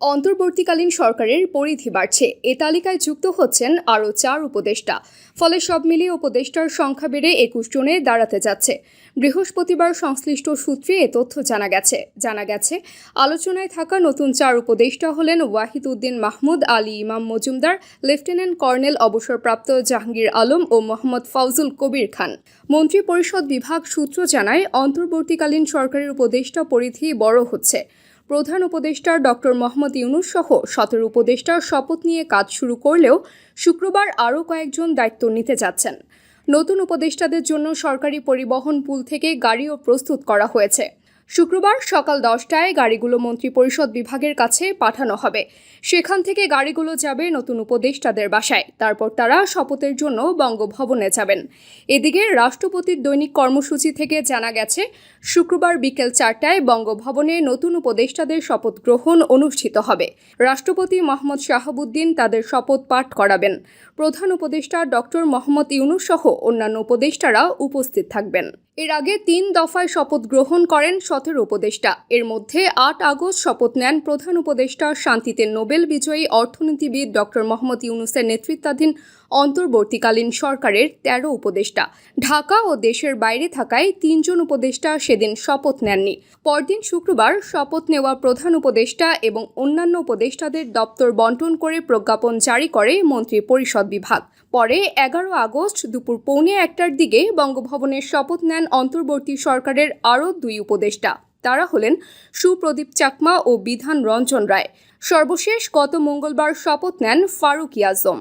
অন্তর্বর্তীকালীন সরকারের পরিধি বাড়ছে। এ তালিকায় যুক্ত হচ্ছেন আরও চার উপদেষ্টা। ফলে সব মিলিয়ে উপদেষ্টার সংখ্যা বেড়ে একুশ জনে দাঁড়াতে যাচ্ছে। বৃহস্পতিবার সংশ্লিষ্ট সূত্রে এ তথ্য জানা গেছে। জানা গেছে, আলোচনায় থাকা নতুন চার উপদেষ্টা হলেন ওয়াহিদ উদ্দিন মাহমুদ, আলী ইমাম মজুমদার, লেফটেন্যান্ট কর্নেল অবসরপ্রাপ্ত জাহাঙ্গীর আলম ও মোহাম্মদ ফাউজুল কবির খান। মন্ত্রী পরিষদ বিভাগ সূত্র জানায়, অন্তর্বর্তীকালীন সরকারের উপদেষ্টা পরিধি বড় হচ্ছে। প্রধান উপদেষ্টা ডক্টর মোহাম্মদ ইউনুস সহ সতেরো উপদেষ্টার শপথ নিয়ে কাজ শুরু করলেও শুক্রবার আরও কয়েকজন দায়িত্ব নিতে যাচ্ছেন। নতুন উপদেষ্টাদের জন্য সরকারি পরিবহন পুল থেকে গাড়িও প্রস্তুত করা হয়েছে। শুক্রবার সকাল দশটায় গাড়িগুলো মন্ত্রিপরিষদ বিভাগের কাছে পাঠানো হবে। সেখান থেকে গাড়িগুলো যাবে নতুন উপদেষ্টাদের বাসায়। তারপর তারা শপথের জন্য বঙ্গভবনে যাবেন। এদিকে রাষ্ট্রপতির দৈনিক কর্মসূচি থেকে জানা গেছে, শুক্রবার বিকেল চারটায় বঙ্গভবনে নতুন উপদেষ্টাদের শপথ গ্রহণ অনুষ্ঠিত হবে। রাষ্ট্রপতি মোহাম্মদ শাহাবুদ্দিন তাদের শপথ পাঠ করাবেন। প্রধান উপদেষ্টা ডক্টর মোহাম্মদ ইউনুস সহ অন্যান্য উপদেষ্টারা উপস্থিত থাকবেন। এর আগে তিন দফায় শপথ গ্রহণ করেন সতেরো উপদেষ্টা। এর মধ্যে আট আগস্ট শপথ নেন প্রধান উপদেষ্টা, শান্তিতে নোবেল বিজয়ী অর্থনীতিবিদ ডক্টর মোহাম্মদ ইউনুসের নেতৃত্বাধীন অন্তর্বর্তীকালীন সরকারের তেরো উপদেষ্টা। ঢাকা ও দেশের বাইরে থাকায় তিনজন উপদেষ্টা সেদিন শপথ নেননি। পরদিন শুক্রবার শপথ নেওয়া প্রধান উপদেষ্টা এবং অন্যান্য উপদেষ্টাদের দপ্তর বন্টন করে প্রজ্ঞাপন জারি করে মন্ত্রী পরিষদ বিভাগ। পরে এগারো আগস্ট দুপুর পৌনে একটার দিকে বঙ্গভবনের শপথ নেন অন্তর্বর্তী সরকারের আরও দুই উপদেষ্টা। তারা হলেন সুপ্রদীপ চাকমা ও বিধান রঞ্জন রায়। সর্বশেষ গত মঙ্গলবার শপথ নেন ফারুক ইয়াজম